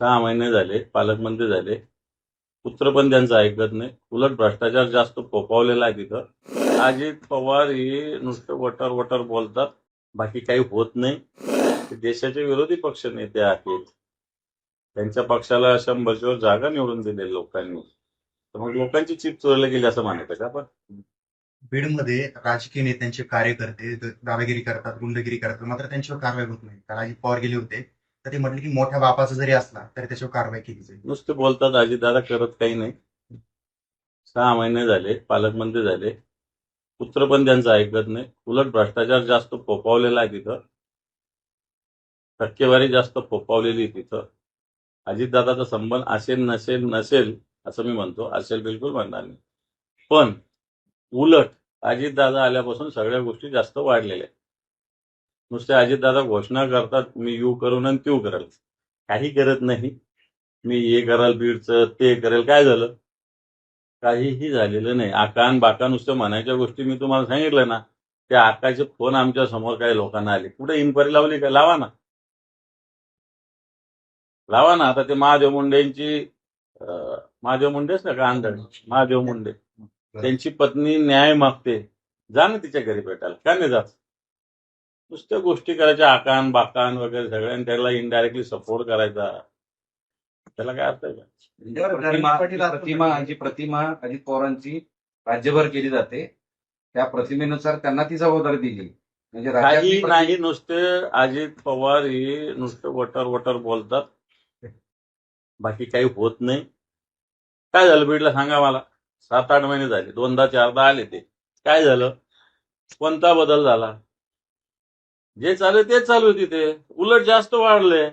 सहा महिने झाले पालकमंत्री झाले. पुत्र पण त्यांचं ऐकत नाही. उलट भ्रष्टाचार जास्त फोफावलेला आहे तिथं. अजित पवार हे नुसतं वटर वटर बोलतात. बाकी काही होत नाही. देशाचे विरोधी पक्ष नेते आहेत. त्यांच्या पक्षाला शंभरच्यावर जागा निवडून दिली लोकांनी. तर मग लोकांची चिप चोरली गेली असं मानत का आपण? बीडमध्ये राजकीय नेत्यांचे कार्यकर्ते दादागिरी करतात गुंडगिरी करतात मात्र त्यांच्यावर कारवाई होत नाही. कारण अजित पवार गेले होते. तर ते म्हटले की मोठ्या बापाचा जरी असला तरी त्याच्यावर कारवाई केली जाईल. नुसते बोलतात अजितदादा करत काही नाही. सहा महिने झाले पालकमंत्री झाले. पुत्र पण त्यांचं ऐकत नाही. उलट भ्रष्टाचार जास्त फोपावलेला आहे तिथं. टक्केवारी जास्त फोपावलेली तिथं. अजितदादाचा संबंध असेल नसेल नसेल असं मी म्हणतो. असेल बिलकुल म्हणणार नाही. पण उलट अजितदादा आल्यापासून सगळ्या गोष्टी जास्त वाढलेल्या आहेत. नुसते अजितदादा घोषणा करतात मी यू करून आणि त्यू करेल. काही करत नाही. मी हे कराल बीडचं ते करेल काय झालं? काहीही झालेलं नाही. आकान बाका नुसतं म्हणायच्या गोष्टी मी तुम्हाला सांगितलं ना त्या आकाचे फोन आमच्यासमोर काही लोकांना आले. कुठे इन्क्वायरी लावली का? लावा ना. लावा ना. आता ते महादेव मुंडेंची महादेव मुंडेच ना का आंधळ? महादेव मुंडे. त्यांची पत्नी न्याय मागते. जा ना तिच्या घरी भेटायला. का नाही जात? नुसत्या गोष्टी करायच्या आकान बाकान वगैरे सगळ्यांनी त्याला इनडायरेक्टली सपोर्ट करायचा. त्याला काय अर्थ आहे का? प्रतिमा प्रतिमा जी प्रतिमा अजित पवारांची राज्यभर केली जाते त्या प्रतिमेनुसार त्यांना ती जबाबदारी दिली. म्हणजे काही नाही नुसते अजित पवार हे नुसतं वटर वटर बोलतात. बाकी काही होत नाही. काय झालं बीडला? सांगा मला. सात आठ महिने झाले. दोनदा चारदा आले ते. काय झालं? कोणता बदल झाला? जे चालू आहे तेच चालू तिथे. उलट जास्त वाढले